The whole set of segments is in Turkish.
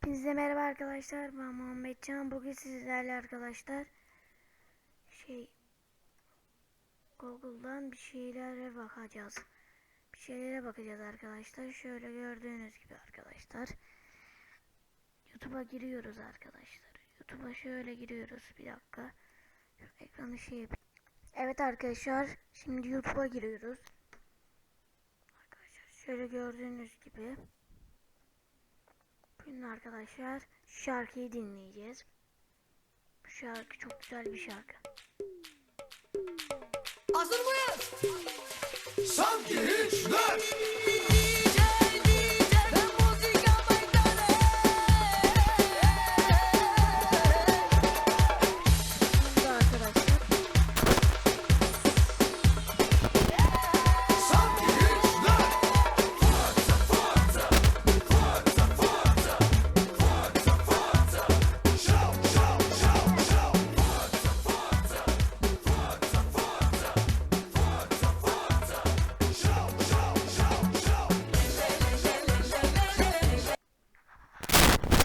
Hepinize merhaba arkadaşlar. Ben Muhammed Bugün sizlerle arkadaşlar şey Google'dan bir şeylere bakacağız. Bir şeylere bakacağız arkadaşlar. Şöyle gördüğünüz gibi arkadaşlar. YouTube'a giriyoruz arkadaşlar. YouTube'a şöyle giriyoruz. Bir dakika. Şu ekranı şey. Evet arkadaşlar. Şimdi YouTube'a giriyoruz. Arkadaşlar şöyle gördüğünüz gibi. Bugün arkadaşlar şarkıyı dinleyeceğiz. Bu şarkı çok güzel bir şarkı. Hazır mıyız? Sanki hiç hiçler.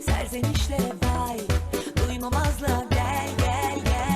Serzenişlere bay Duymamazla gel gel gel.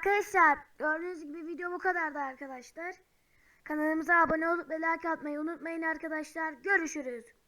Arkadaşlar gördüğünüz gibi video bu kadardı arkadaşlar. Kanalımıza abone olup ve like atmayı unutmayın arkadaşlar. Görüşürüz.